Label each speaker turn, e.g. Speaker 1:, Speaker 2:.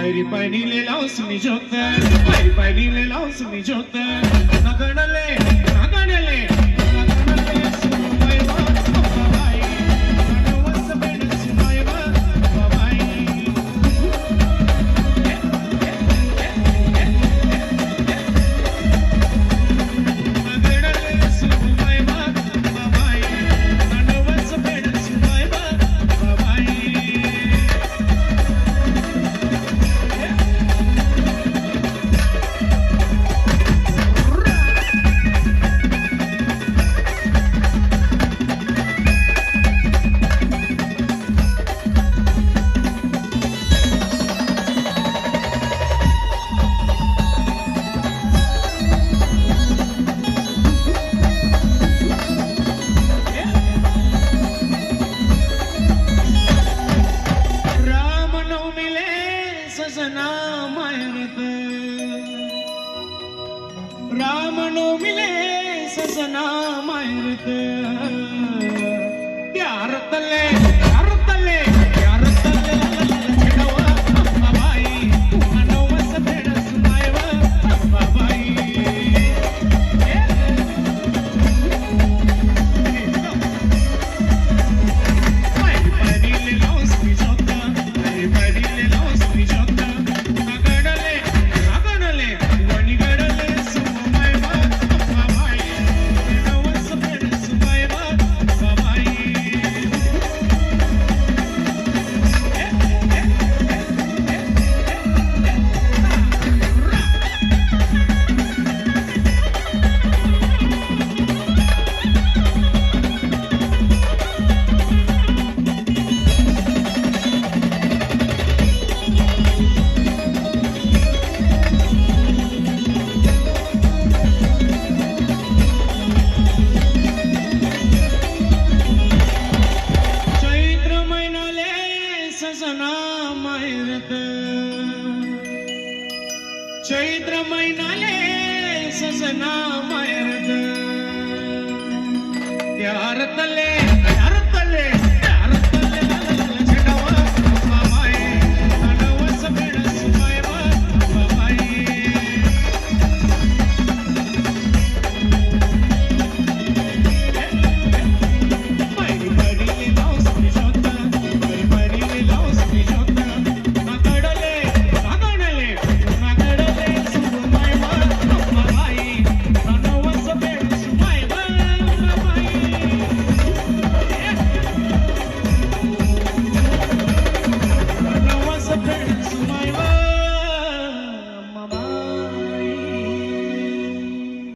Speaker 1: पायरी पायरीले लावस मी जोगद पायरी पायरीले लावस मी जोगद नगडले சசனா மயனது ராமனோமிலே சசனா மயனது ऋतु चैत्र महिनाले सजना मायरत त्या रतले